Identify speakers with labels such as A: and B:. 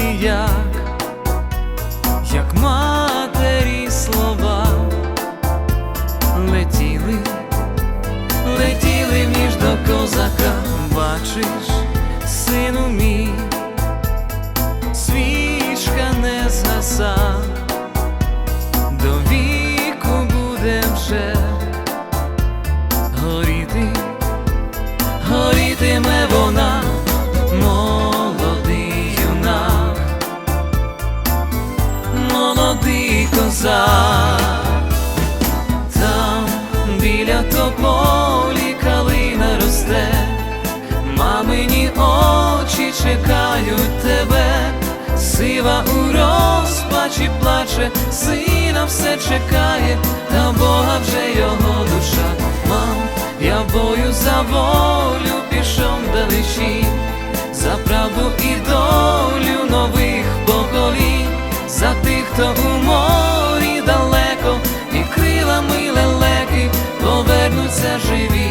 A: як, як матері слова, летіли, летіли молодий козак, там біля тополі калина росте, мамині очі чекають тебе, сива у розпачі плаче, сина все чекає, та Бога вже його душа. Мам, я бою за волю пішов далечі, літо у морі далеко, і крила ми лелеки повернуться живі.